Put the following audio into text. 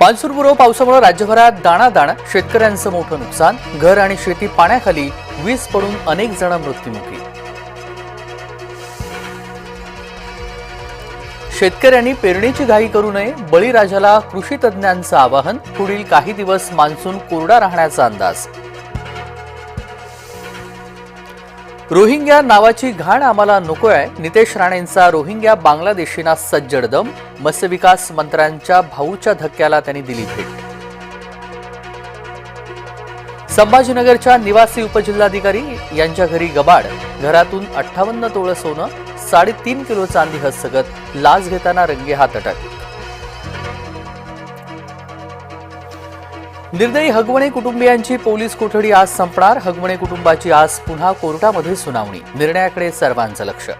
मान्सूनपूर्व पावसामुळे राज्यभरात दाणादाण शेतकऱ्यांचं मोठं नुकसान घर आणि शेती पाण्याखाली वीज पडून अनेक जण मृत्युमुखी. शेतकऱ्यांनी पेरणीची घाई करू नये बळीराजाला कृषी तज्ज्ञांचं आवाहन पुढील काही दिवस मान्सून कोरडा राहण्याचा अंदाज. रोहिंग्या नावाची घाण आम्हाला नको आहे नितेश राणेंचा रोहिंग्या बांगलादेशींना सज्जड दम मत्स्यविकास मंत्र्यांच्या भाऊच्या धक्क्याला त्यांनी दिली भेट. संभाजीनगरच्या निवासी उपजिल्हाधिकारी यांच्या घरी गबाड घरातून अठ्ठावन्न तोळं सोनं साडेतीन किलो चांदी हस्तगत लाच घेताना रंगेहात अटक. निर्दयी हगवणे कुटुंबियांची पोलीस कोठडी आज संपणार हगवणे कुटुंबाची आज पुन्हा कोर्टामध्ये सुनावणी. निर्णयाकडे सर्वांचं लक्ष.